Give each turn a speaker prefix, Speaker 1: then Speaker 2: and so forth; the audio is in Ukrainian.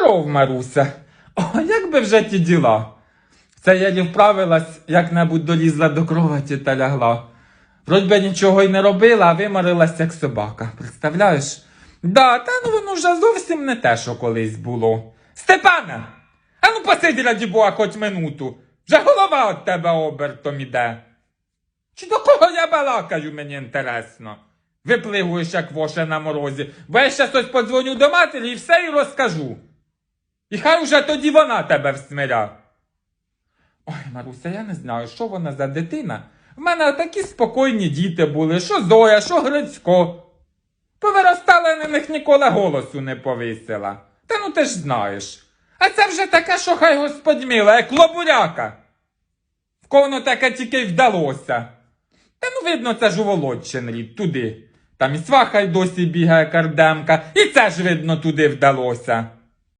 Speaker 1: Здоров, Маруся. О, як би вже ті діла. Це я не вправилась, як-небудь долізла до кроваті та лягла. Вроді би нічого й не робила, а виморилась, як собака. Представляєш? Да, та ну воно вже зовсім не те, що колись було. Степане! А ну посиди, раді Бога, хоч минуту. Вже голова від тебе обертом іде. Чи до кого я балакаю, мені інтересно. Виплигуєш, як воше на морозі, бо я ще щось подзвоню до матері і все і розкажу. І хай уже тоді вона тебе всмиря. Ой, Маруся, я не знаю, що вона за дитина. В мене такі спокійні діти були, що Зоя, що Грицько. Повиростала на них ніколи голосу не повисила. Та ну ти ж знаєш. А це вже таке, що хай господь мила, як лобуряка. В кого таке тільки й вдалося. Та ну видно, це ж у Володчин рід, туди. Там і сваха й досі бігає кардемка, і це ж видно туди вдалося.